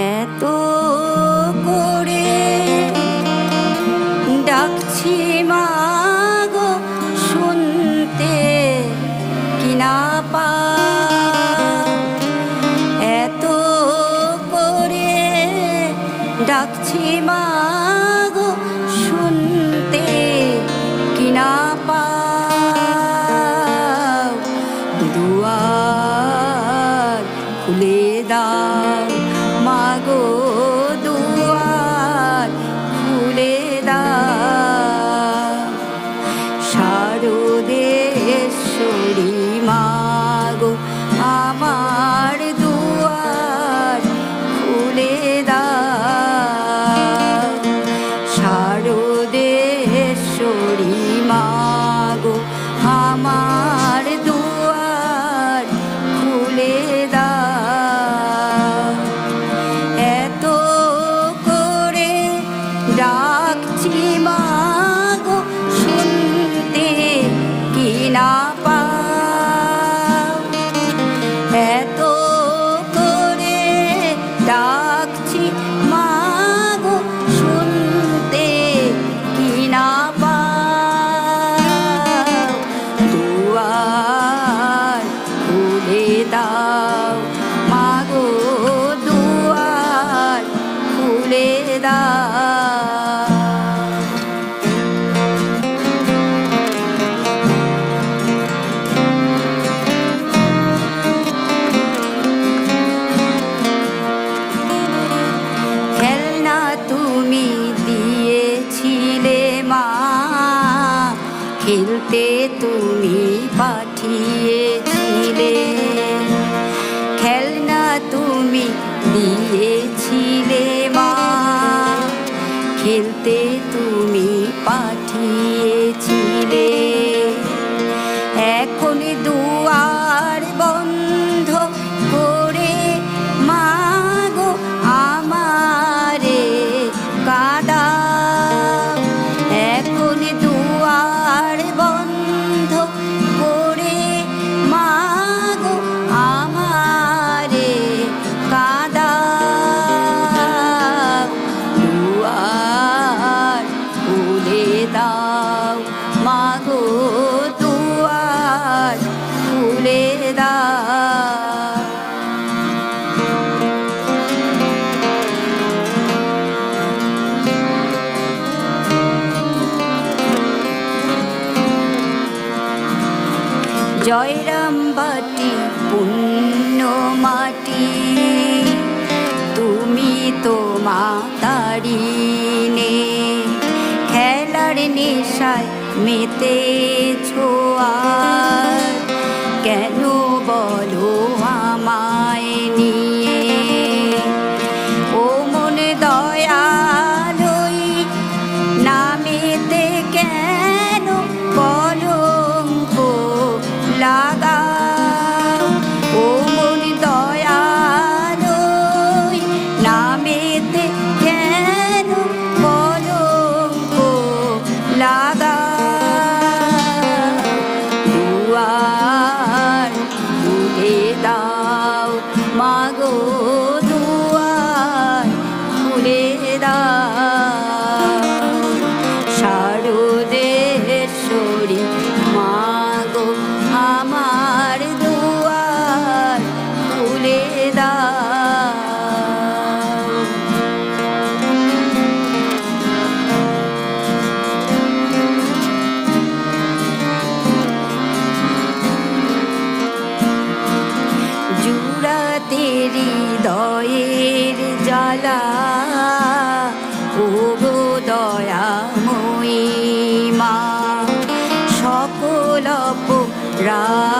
এত করে গো শুনতে কিনা পা? এত করে গো শুনতে কিনা পা? খুলে তুমি দিয়েছিলে মা। খেলতে তুমি পাঠিয়ে জয়রাম বাটি পুণ্য মাটি তুমি তো মাতারি নে। খেলার নেশায় মেতে মা। রা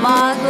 妈。